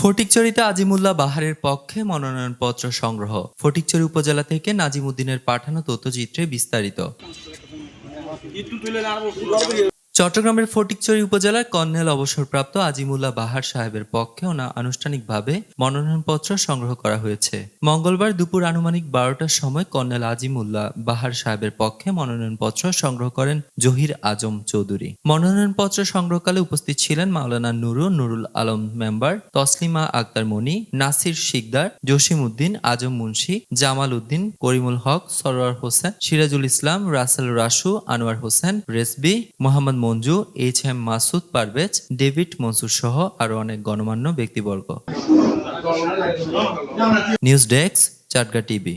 ফটিকচুরিতে আজিমুল্লাহ বাহারের পক্ষে মনোনয়নপত্র সংগ্রহ। ফটিকচুরি উপজেলা থেকে নাজিমুদ্দিনের পাঠানো তথ্যচিত্রে বিস্তারিত। চট্টগ্রামের ফটিকচুরি উপজেলার কর্নেল অবসরপ্রাপ্ত আজিমুল্লাহ বাহার সাহেবের পক্ষে ওনা আনুষ্ঠানিকভাবে মনোনয়নপত্র সংগ্রহ করা হয়েছে। মঙ্গলবার দুপুর আনুমানিক বারোটার সময় কর্নেল আজিমুল্লাহ বাহার সাহেবের পক্ষে মনোনয়নপত্র সংগ্রহ করেন জহির আজম চৌধুরী। মনোনয়নপত্র সংগ্রহকালে উপস্থিত ছিলেন Maulana Nuru Nurul Alam member Taslima Akter Moni, Nasir Sikdar Jasim Uddin Azam Munshi, Jamal Uddin, Karimul Haque, Sarwar Hossain, Sirajul Islam, Rasel Rasu, Anwar Hossain রেসবি Mohammad Manju H M Masud Parvez David Mansur সহ আরও অনেক গণমান্য ব্যক্তিবর্গ নিউজ ডেস্ক চাটগা টিভি।